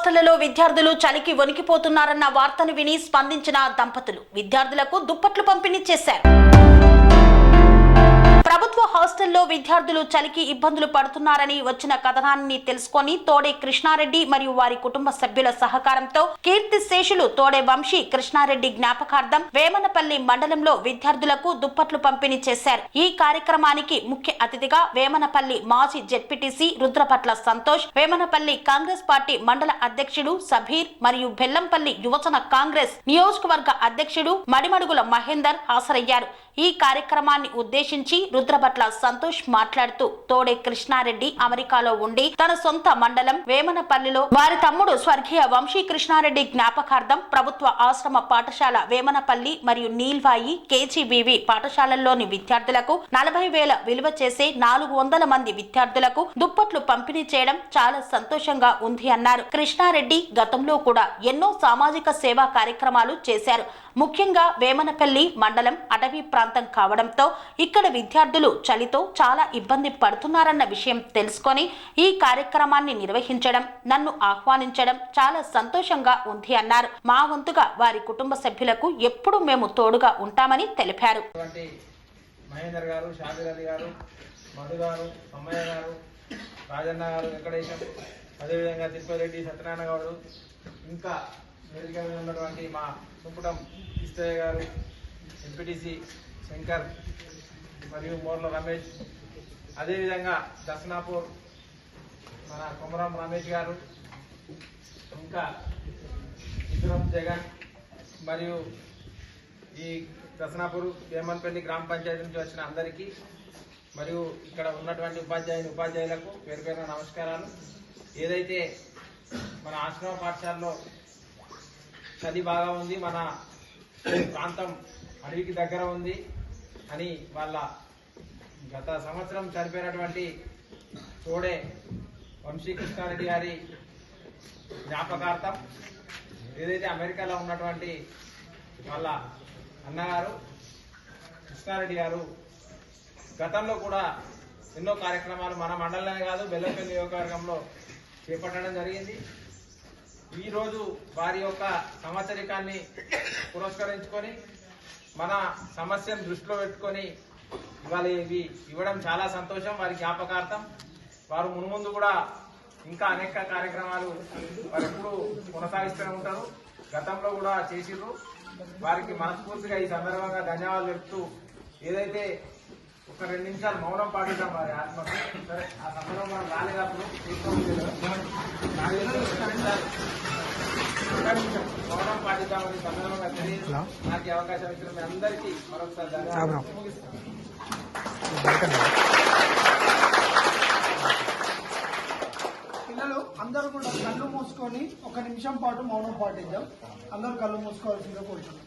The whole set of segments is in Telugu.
హాస్టళ్ళలో విద్యార్థులు చలికి వణికిపోతున్నారన్న వార్తను విని స్పందించిన దంపతులు. విద్యార్థులకు దుప్పట్లు పంపిణీ చేశారు. ప్రభుత్వ హాస్టల్లో విద్యార్థులు చలికి ఇబ్బందులు పడుతున్నారని వచ్చిన కథనాన్ని తెలుసుకొని తోడే కృష్ణారెడ్డి మరియు వారి కుటుంబ సభ్యుల సహకారంతో కీర్తి శేషులు తోడే వంశీ కృష్ణారెడ్డి జ్ఞాపకార్థం వేమనపల్లి మండలంలో విద్యార్థులకు దుప్పట్లు పంపిణీ చేశారు. ఈ కార్యక్రమానికి ముఖ్య అతిథిగా వేమనపల్లి మాజీ ZPTC Rudrapatla Santosh Vemanapalli Congress party మండల అధ్యక్షుడు సభీర్ మరియు బెల్లంపల్లి యువజన కాంగ్రెస్ నియోజకవర్గ అధ్యక్షుడు మడిమడుగుల మహేందర్ హాజరయ్యారు. ఈ కార్యక్రమాన్ని ఉద్దేశించి రుద్రభట్ల సంతోష్ మాట్లాడుతూ తోడే కృష్ణారెడ్డి అమెరికాలో ఉండి తన సొంత మండలం వేమనపల్లిలో వారి తమ్ముడు స్వర్గీయ వంశీ కృష్ణారెడ్డి జ్ఞాపకార్థం ప్రభుత్వ ఆశ్రమ పాఠశాల వేమనపల్లి మరియు నీల్వాయి కేజీబీవి పాఠశాలల్లోని విద్యార్థులకు నలభై వేల విలువ చేసే నాలుగు వందల మంది విద్యార్థులకు దుప్పట్లు పంపిణీ చేయడం చాలా సంతోషంగా ఉంది అన్నారు. కృష్ణారెడ్డి గతంలో కూడా ఎన్నో సామాజిక సేవా కార్యక్రమాలు చేశారు. ముఖ్యంగా వేమనపల్లి మండలం అటవీ ప్రాంతం కావడంతో ఇక్కడ విద్యార్థులు చలితో చాలా ఇబ్బంది పడుతున్నారన్న విషయం తెలుసుకొని ఈ కార్యక్రమాన్ని నిర్వహించడం నన్ను ఆహ్వానించడం చాలా సంతోషంగా ఉంది అన్నారు. మా వంతుగా వారి కుటుంబ సభ్యులకు ఎప్పుడూ మేము తోడుగా ఉంటామని తెలిపారు. మహేందర్ గారు అలీ గారు మధు గారు అమ్మయ్య గారు రాజన్న గారు వెంకటేశం అదేవిధంగా తిరుపతిరెడ్డి సత్యనారాయణ గౌడు ఇంకా వేదిక మీద ఉన్నటువంటి మా సుంపుటం ఇస్తయ్య గారు ఎంపీటీసీ శంకర్ మరియు మోర్ల రమేష్. అదేవిధంగా దర్శనాపూర్ మన కొమరం రమేష్ గారు ఇంకా విక్రమ్ జగన్ మరియు ఈ దసనాపూర్ వేమన్పల్లి గ్రామ పంచాయతీ నుంచి వచ్చిన అందరికీ మరియు ఇక్కడ ఉన్నటువంటి ఉపాధ్యాయుని ఉపాధ్యాయులకు పేరు పేరున నమస్కారాలు. ఏదైతే మన ఆశ్రమ పాఠశాలలో చలి బాగా ఉంది మన ప్రాంతం అడవికి దగ్గర ఉంది అని వాళ్ళ గత సంవత్సరం చనిపోయినటువంటి తోడే వంశీకృష్ణారెడ్డి గారి జ్ఞాపకార్థం ఏదైతే అమెరికాలో ఉన్నటువంటి వాళ్ళ అన్నగారు కృష్ణారెడ్డి గారు గతంలో కూడా ఎన్నో కార్యక్రమాలు మన మండలమే కాదు బెల్లంపల్లి నియోజకవర్గంలో చేపట్టడం జరిగింది. ఈరోజు వారి యొక్క సంవత్సరికాన్ని పురస్కరించుకొని మన సమస్యను దృష్టిలో పెట్టుకొని ఇవాళ ఇవి ఇవ్వడం చాలా సంతోషం వారి జ్ఞాపకార్థం. వారు మునుముందు కూడా ఇంకా అనేక కార్యక్రమాలు వారు ఎప్పుడు కొనసాగిస్తూనే ఉంటారు. గతంలో కూడా చేసిర్రు. వారికి మనస్ఫూర్తిగా ఈ సందర్భంగా ధన్యవాదాలు చెప్తూ ఏదైతే ఒక రెండు నిమిషాలు మౌనం పాటిద్దాం వారి ఆత్మకు సరే ఆ సందర్భం మనం రాలేదప్పుడు అప్పుడు కదా. మౌనం పాటిద్దామని ఈ సందర్భంగా తెలియదు నాకు అవకాశం ఇచ్చిన మీ అందరికీ మరొకసారి ధన్యవాదాలు పిల్లలు అందరూ కూడా కళ్ళు మూసుకొని ఒక నిమిషం పాటు మౌనం పాటిద్దాం అందరూ కళ్ళు మూసుకోవాల్సిందిగా కోరుతున్నాం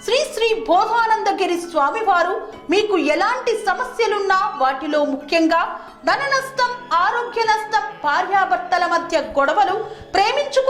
శ్రీ శ్రీ బోధానందగిరి స్వామివారు మీకు ఎలాంటి సమస్యలున్నా వాటిలో ముఖ్యంగా ధన నష్టం ఆరోగ్య నష్టం భార్యాభర్తల మధ్య గొడవలు ప్రేమించుకు